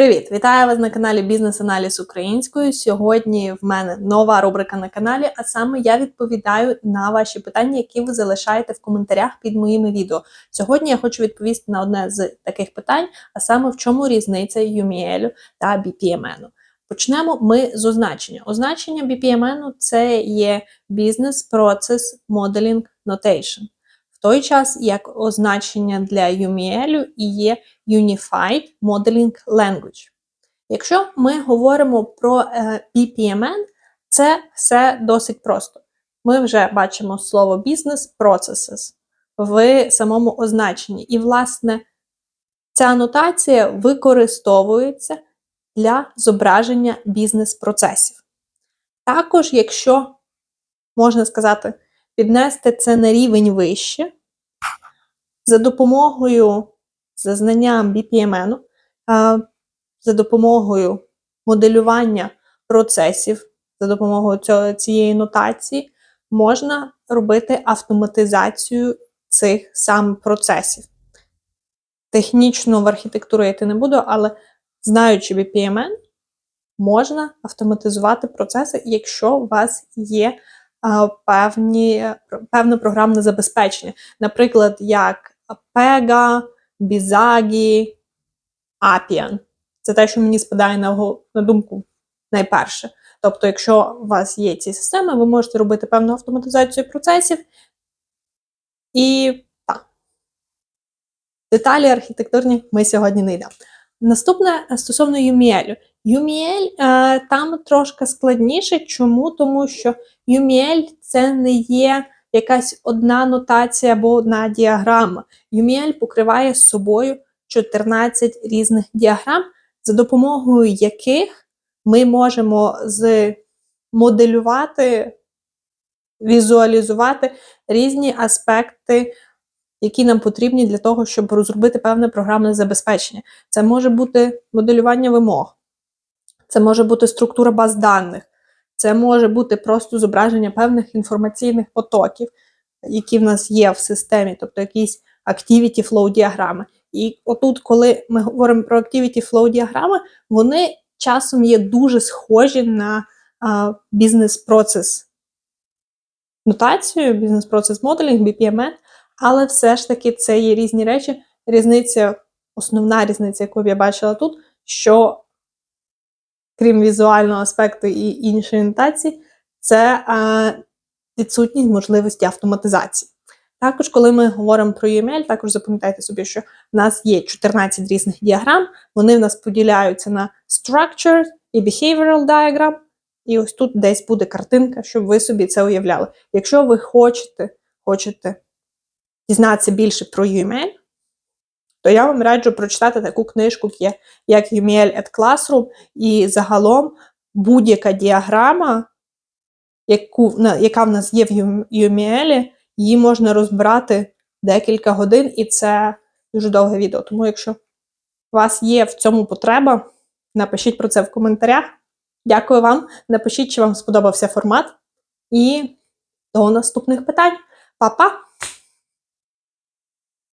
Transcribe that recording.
Привіт! Вітаю вас на каналі Бізнес-аналіз українською. Сьогодні в мене нова рубрика на каналі, а саме я відповідаю на ваші питання, які ви залишаєте в коментарях під моїми відео. Сьогодні я хочу відповісти на одне з таких питань, а саме в чому різниця UML та BPMN. Почнемо ми з означення. Означення BPMN – це є Business Process Modeling Notation. Той час як означення для UML і є Unified Modeling Language. Якщо ми говоримо про е, BPMN, це все досить просто. Ми вже бачимо слово Business Processes в самому означенні. І, власне, ця анотація використовується для зображення бізнес-процесів. Також, якщо можна сказати, піднести це на рівень вище, за допомогою за знанням BPMN, за допомогою моделювання процесів, за допомогою цієї нотації, можна робити автоматизацію цих сам процесів. Технічно в архітектуру я йти не буду, але знаючи BPMN, можна автоматизувати процеси, якщо у вас є певні, певне програмне забезпечення. Наприклад, як Pega, Бізагі, Апіан. Це те, що мені спадає на, на думку найперше. Тобто, якщо у вас є ці системи, ви можете робити певну автоматизацію процесів. І так, деталі архітектурні ми сьогодні не йдемо. Наступне стосовно UML. UML е, там трошки складніше. Чому? Тому що UML це не є якась одна нотація або одна діаграма. UML покриває з собою 14 різних діаграм, за допомогою яких ми можемо змоделювати, візуалізувати різні аспекти, які нам потрібні для того, щоб розробити певне програмне забезпечення. Це може бути моделювання вимог, це може бути структура баз даних. Це може бути просто зображення певних інформаційних потоків, які в нас є в системі, тобто якісь activity flow діаграми. І отут, коли ми говоримо про activity flow діаграми, вони часом є дуже схожі на бізнес-процес нотацію, бізнес-процес моделінг, BPMN, але все ж таки це є різні речі. Різниця, основна різниця, яку я бачила тут, що крім візуального аспекту і іншої нотації, це а, відсутність можливості автоматизації. Також, коли ми говоримо про UML, також запам'ятайте собі, що в нас є 14 різних діаграм, вони в нас поділяються на structure і behavioral diagram. І ось тут десь буде картинка, щоб ви собі це уявляли. Якщо ви хочете хочете дізнатися більше про UML, то я вам раджу прочитати таку книжку, як UML at Classroom, і загалом будь-яка діаграма, яку, яка в нас є в UML, її можна розбирати декілька годин, і це дуже довге відео. Тому, якщо у вас є в цьому потреба, напишіть про це в коментарях. Дякую вам. Напишіть, чи вам сподобався формат. І до наступних питань. Па-па!